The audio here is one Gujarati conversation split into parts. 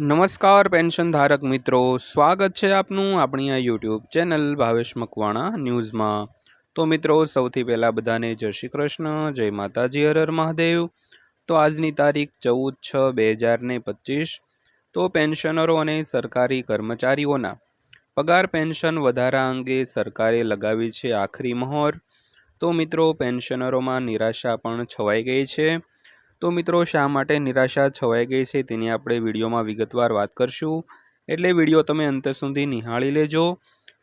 નમસ્કાર, પેન્શન ધારક મિત્રો. સ્વાગત છે આપનું આપણી આ યુટ્યુબ ચેનલ ભાવેશ મકવાણા ન્યૂઝમાં. તો મિત્રો, સૌથી પહેલાં બધાને જય શ્રી કૃષ્ણ, જય માતાજી હરર મહાદેવ. તો આજની તારીખ ચૌદ છ બે હજાર ને પચીસ. તો પેન્શનરો અને સરકારી કર્મચારીઓના પગાર પેન્શન વધારા અંગે સરકારે લગાવી છે આખરી મહોર. તો મિત્રો, પેન્શનરોમાં નિરાશા પણ છવાઈ ગઈ છે. તો મિત્રો શા માટે નિરાશા છવાઈ ગઈ છે તેની આપણે વિડીયોમાં વિગતવાર વાત કરશું. એટલે વીડિયો તમે અંત સુધી નિહાળી લેજો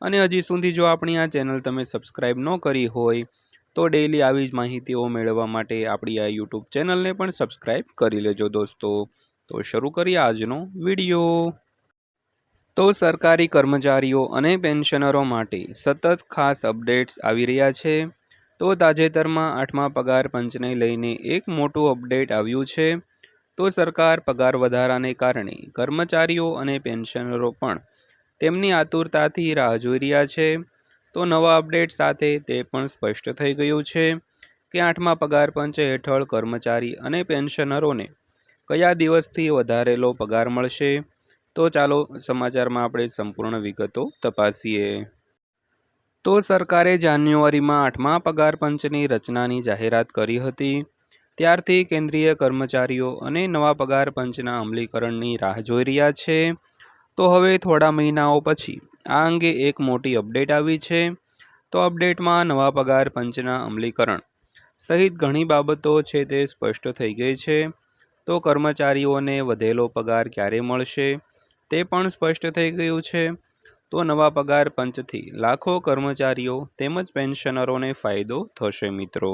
અને હજી સુધી જો આપણી આ ચેનલ તમે સબસ્ક્રાઈબ ન કરી હોય તો ડેઈલી આવી જ માહિતીઓ મેળવવા માટે આપણી આ યુટ્યુબ ચેનલને પણ સબસ્ક્રાઈબ કરી લેજો દોસ્તો. તો શરૂ કરીએ આજનો વીડિયો. તો સરકારી કર્મચારીઓ અને પેન્શનરો માટે સતત ખાસ અપડેટ્સ આવી રહ્યા છે. તો તાજેતરમાં આઠમા પગાર પંચને લઈને એક મોટું અપડેટ આવ્યું છે. તો સરકાર પગાર વધારાને કારણે કર્મચારીઓ અને પેન્શનરો પણ તેમની આતુરતાથી રાહ જોઈ રહ્યા છે. તો નવા અપડેટ સાથે તે પણ સ્પષ્ટ થઈ ગયું છે કે આઠમા પગાર પંચ હેઠળ કર્મચારી અને પેન્શનરોને કયા દિવસથી વધારેલો પગાર મળશે? તો ચાલો સમાચારમાં આપણે સંપૂર્ણ વિગતો તપાસીએ. તો સરકારે જાન્યુઆરીમાં આઠમા પગાર પંચની રચનાની જાહેરાત કરી હતી. ત્યારથી કેન્દ્રીય કર્મચારીઓ અને નવા પગાર પંચના અમલીકરણની રાહ જોઈ રહ્યા છે. તો હવે થોડા મહિનાઓ પછી આ અંગે એક મોટી અપડેટ આવી છે. તો અપડેટમાં નવા પગાર પંચના અમલીકરણ સહિત ઘણી બાબતો છે તે સ્પષ્ટ થઈ ગઈ છે. તો કર્મચારીઓને વધેલો પગાર ક્યારે મળશે તે પણ સ્પષ્ટ થઈ ગયું છે. તો નવા પગાર પંચથી લાખો કર્મચારીઓ તેમજ પેન્શનરોને ફાયદો થશે મિત્રો.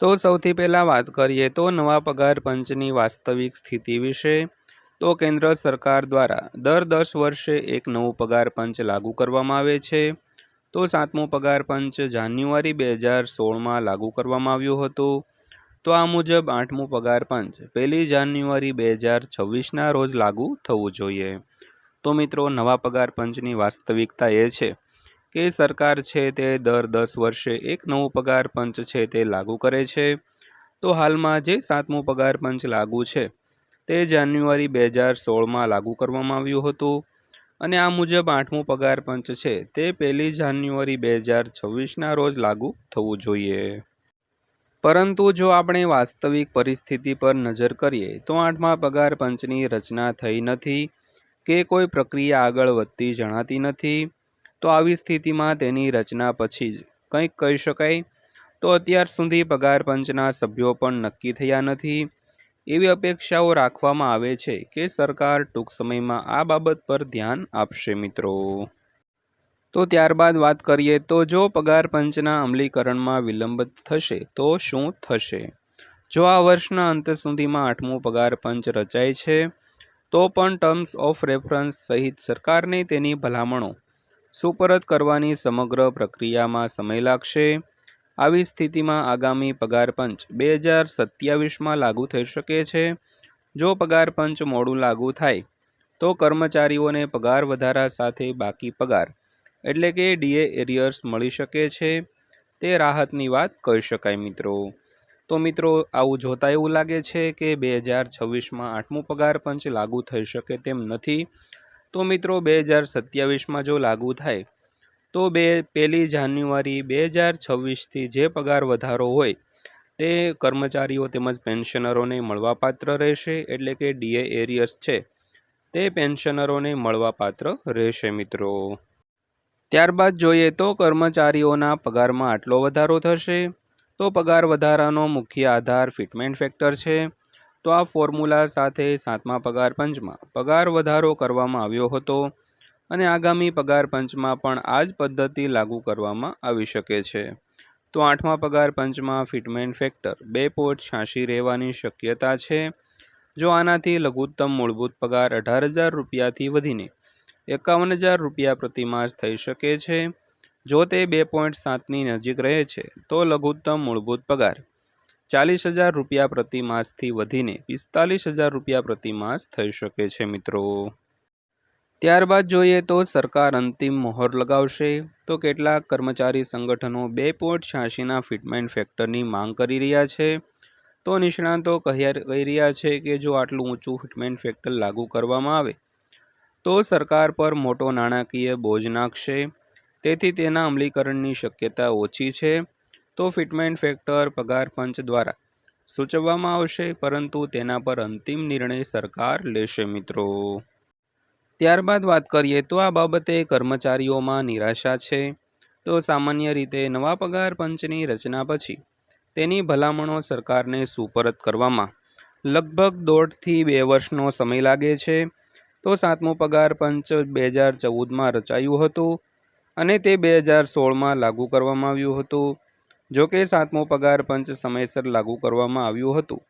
તો સૌથી પહેલાં વાત કરીએ તો નવા પગાર પંચની વાસ્તવિક સ્થિતિ વિશે. તો કેન્દ્ર સરકાર દ્વારા દર દસ વર્ષે એક નવું પગાર પંચ લાગુ કરવામાં આવે છે. તો સાતમું પગાર પંચ જાન્યુઆરી બે હજાર સોળમાં લાગુ કરવામાં આવ્યું હતું. તો આ મુજબ આઠમું પગાર પંચ પહેલી જાન્યુઆરી બે હજાર છવ્વીસના રોજ લાગુ થવું જોઈએ. તો મિત્રો નવા પગાર પંચની વાસ્તવિકતા એ છે કે સરકાર છે તે દર દસ વર્ષે એક નવું પગાર પંચ છે તે લાગુ કરે છે. તો હાલમાં જે સાતમું પગાર પંચ લાગુ છે તે જાન્યુઆરી બે હજાર સોળમાં લાગુ કરવામાં આવ્યું હતું અને આ મુજબ આઠમું પગાર પંચ છે તે પહેલી જાન્યુઆરી બે હજાર છવ્વીસના રોજ લાગુ થવું જોઈએ. પરંતુ જો આપણે વાસ્તવિક પરિસ્થિતિ પર નજર કરીએ તો આઠમા પગાર પંચની રચના થઈ નથી કે કોઈ પ્રક્રિયા આગળ વધતી જણાતી નથી, તો આવી સ્થિતિમાં તેની રચના પછી જ કંઈક કહી શકાય. તો અત્યાર સુધી પગાર પંચના સભ્યો પણ નક્કી થયા નથી. એવી અપેક્ષાઓ રાખવામાં આવે છે કે સરકાર ટૂંક સમયમાં આ બાબત પર ધ્યાન આપશે મિત્રો. તો ત્યારબાદ વાત કરીએ તો જો પગાર પંચના અમલીકરણમાં વિલંબ થશે, તો શું થશે? જો આ વર્ષના અંત સુધીમાં આઠમું પગાર પંચ રચાય છે તો પણ ટર્મ્સ ઓફ રેફરન્સ સહિત સરકારને તેની ભલામણો સુપરત કરવાની સમગ્ર પ્રક્રિયામાં સમય લાગશે. આવી સ્થિતિમાં આગામી પગાર પંચ બે હજાર સત્યાવીસમાં લાગુ થઈ શકે છે. જો પગાર પંચ મોડું લાગુ થાય, તો કર્મચારીઓને પગાર વધારા સાથે બાકી પગાર, એટલે કે ડીએ એરિયર્સ મળી શકે છે. તે રાહતની વાત કહી શકાય મિત્રો. તો મિત્રો, આવું જોતા એવું લાગે છે કે બે હજાર છવ્વીસમાં આઠમું પગાર પંચ લાગુ થઈ શકે તેમ નથી. તો મિત્રો, બે હજાર સત્યાવીસમાં જો લાગુ થાય, તો બે, પહેલી જાન્યુઆરી બે હજાર છવ્વીસથી જે પગાર વધારો હોય, તે કર્મચારીઓ તેમજ પેન્શનરોને મળવાપાત્ર રહેશે, એટલે કે ડીએ એરિયસ છે, તે પેન્શનરોને મળવાપાત્ર રહેશે મિત્રો. ત્યારબાદ જોઈએ તો કર્મચારીઓના પગારમાં આટલો વધારો થશે. તો પગાર વધારાનો મુખ્ય આધાર ફિટમેન્ટ ફેક્ટર છે. તો આ ફોર્મ્યુલા સાથે સાતમા પગાર પંચમાં પગાર વધારો કરવામાં આવ્યો હતો અને આગામી પગાર પંચમાં પણ આ જ પદ્ધતિ લાગુ કરવામાં આવી શકે છે. તો આઠમા પગાર પંચમાં ફિટમેન્ટ ફેક્ટર બે પોઈન્ટ છ્યાસી રહેવાની શક્યતા છે. જો આનાથી લઘુત્તમ મૂળભૂત પગાર અઢાર હજાર રૂપિયાથી વધીને એકાવન હજાર રૂપિયા પ્રતિમાસ થઈ શકે છે. જો તે બે પોઈન્ટ સાતની નજીક રહે છે, તો લઘુત્તમ મૂળભૂત પગાર. ચાલીસ હજાર રૂપિયા પ્રતિ માસથી વધીને પિસ્તાલીસ હજાર રૂપિયા પ્રતિ માસ થઈ શકે છે, મિત્રો. ત્યારબાદ જોઈએ તો સરકાર અંતિમ મોહર લગાવશે, તો કેટલાક કર્મચારી સંગઠનો બે પોઈન્ટ છ્યાસીના ફિટમેન્ટ ફેક્ટરની માંગ કરી રહ્યા છે. તો નિષ્ણાતો કહી રહ્યા છે કે જો આટલું ઊંચું ફિટમેન્ટ ફેક્ટર લાગુ કરવામાં આવે, તો સરકાર પર મોટો નાણાકીય બોજ નાખશે. તેથી તેના અમલીકરણની શક્યતા ઓછી છે. તો ફિટમેન્ટ ફેક્ટર પગાર પંચ દ્વારા સૂચવવામાં આવશે, પરંતુ તેના પર અંતિમ નિર્ણય સરકાર લેશે મિત્રો. ત્યારબાદ વાત કરીએ તો આ બાબતે કર્મચારીઓમાં નિરાશા છે. તો સામાન્ય રીતે નવા પગાર પંચની રચના પછી તેની ભલામણો સરકારને સુપરત કરવામાં લગભગ દોઢથી બે વર્ષનો સમય લાગે છે. તો સાતમું પગાર પંચ બે હજાર ચૌદમાં રચાયું હતું. અને તે બે હજાર સોળમાં લાગુ કરવામાં આવ્યું હતું. જો કે સાતમો પગાર પંચ સમયસર લાગુ કરવામાં આવ્યું હતું.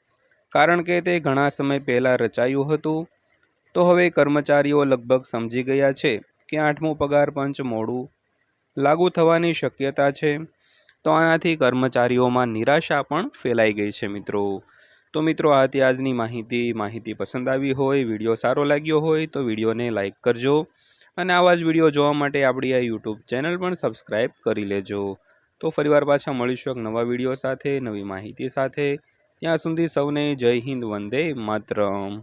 કારણ કે તે ઘણા સમય પહેલાં રચાયું હતું. તો હવે કર્મચારીઓ લગભગ સમજી ગયા છે કે આઠમું પગાર પંચ મોડું લાગુ થવાની શક્યતા છે. તો આનાથી કર્મચારીઓમાં નિરાશા પણ ફેલાઈ ગઈ છે મિત્રો. તો મિત્રો આ હતી આજની માહિતી માહિતી પસંદ આવી હોય, વીડિયો સારો લાગ્યો હોય તો વિડીયોને લાઇક કરજો. અને આવા જ વીડિયો જોવા માટે આપણી આ યુટ્યુબ ચેનલ પણ સબસ્ક્રાઈબ કરી લેજો. તો ફરીવાર પાછા મળીશું એક નવા વીડિયો સાથે, નવી માહિતી સાથે. ત્યાં સુધી સૌને જય હિન્દ, વંદે માતરમ.